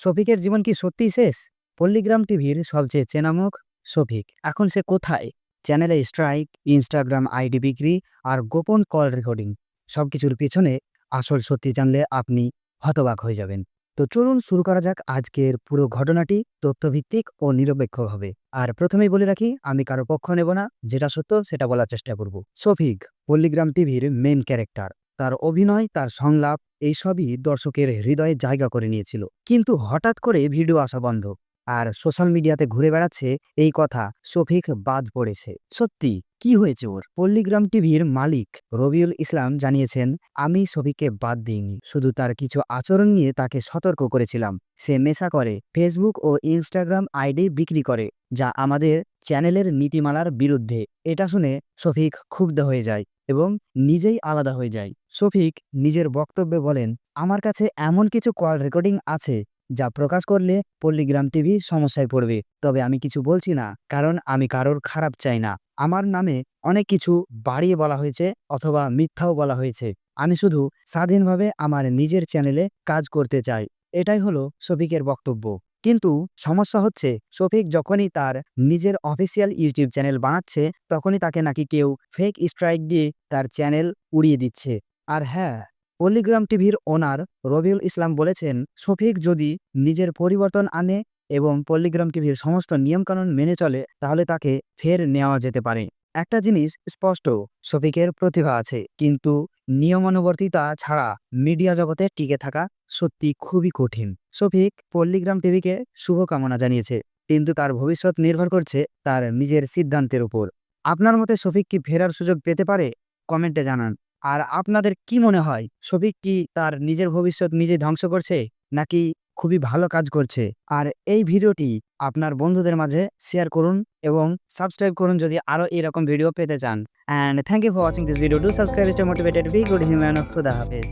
শফিকের জীবন কি সত্যিই শেষ? পল্লীগ্রাম টিভির সবচেয়ে চেনামুখ শফিক। এখন সে কোথায়? চ্যানেলে স্ট্রাইক, ইনস্টাগ্রাম আইডি বিক্রি আর গোপন কল রেকর্ডিং। সবকিছুর পিছনে আসল সত্যি জানলে আপনি হতবাক হয়ে যাবেন। তো চলুন শুরু করা যাক আজকের পুরো ঘটনাটি তথ্যভিত্তিক ও নিরপেক্ষভাবে। আর প্রথমেই বলে রাখি, আমি কারও পক্ষ নেব না, যেটা সত্য সেটা বলার চেষ্টা করব। শফিক, পল্লীগ্রাম টিভির মেন ক্যারেক্টার তার অভিনয়, তার সংলাপ এইসবই দর্শকের হৃদয়ে জায়গা করে নিয়েছিল। কিন্তু হঠাৎ করে ভিডিও আসা বন্ধ আর সোশ্যাল মিডিয়াতে ঘুরে বেড়াচ্ছে এই কথা শফিক বাদ পড়েছে। সত্যি, কি হয়েছে ওর? পল্লীগ্রাম টিভির মালিক রবিউল ইসলাম জানিয়েছেন, আমি শফিককে বাদ দিইনি, শুধু তার কিছু আচরণ নিয়ে তাকে সতর্ক করেছিলাম। সে মেশা করে, ফেসবুক ও ইনস্টাগ্রাম আইডি বিক্রি করে, যা আমাদের চ্যানেলের নীতিমালার বিরুদ্ধে। এটা শুনে শফিক ক্ষুব্ধ হয়ে যায়। এবং নিজেই আলাদা হয়ে যায়। শফিক নিজের বক্তব্যে বলেন, আমার কাছে এমন কিছু কল রেকর্ডিং আছে যা প্রকাশ করলে পল্লীগ্রাম টিভি সমস্যায় পড়বে। তবে আমি কিছু বলছি না, কারণ আমি কারোর খারাপ চাই না। আমার নামে অনেক কিছু বাড়িয়ে বলা হয়েছে অথবা মিথ্যাও বলা হয়েছে। আমি শুধু স্বাধীনভাবে আমার নিজের চ্যানেলে কাজ করতে চাই। এটাই হলো শফিকের বক্তব্য। কিন্তু সমস্যা হচ্ছে, শফিক যখনই তার নিজের অফিসিয়াল ইউটিউব চ্যানেল বানাচ্ছে, তখনই তাকে নাকি কেউ ফেক স্ট্রাইক দিয়ে তার চ্যানেল উড়িয়ে দিচ্ছে। আর হ্যাঁ পল্লীগ্রাম টিভির ওনার রবিউল ইসলাম বলেছেন, শফিক যদি নিজের পরিবর্তন আনে এবং পল্লিগ্রাম টিভির সমস্ত নিয়মকানুন মেনে চলে, তাহলে তাকে ফের নেওয়া যেতে পারে। একটা জিনিস স্পষ্ট শফিকের প্রতিভা আছে, কিন্তু নিয়মানুবর্তিতা ছাড়া মিডিয়া জগতে টিকে থাকা সত্যি খুবই কঠিন। শফিক পল্লীগ্রাম টিভিকে শুভকামনা জানিয়েছে, কিন্তু তার ভবিষ্যৎ নির্ভর করছে তার নিজের সিদ্ধান্তের উপর। আপনার মতে শফিক কি ফেরার সুযোগ পেতে পারে? কমেন্টে জানান। আর আপনাদের কি মনে হয় শফিক কি তার নিজের ভবিষ্যৎ নিজে ধ্বংস করছে, নাকি খুবই ভালো কাজ করছে। আর এই ভিডিওটি আপনার বন্ধুদের মাঝে শেয়ার করুন এবং সাবস্ক্রাইব করুন যদি আরও এরকম ভিডিও পেতে চান। And thank you for watching this video to subscribe motivated be good human খুদা হাফেজ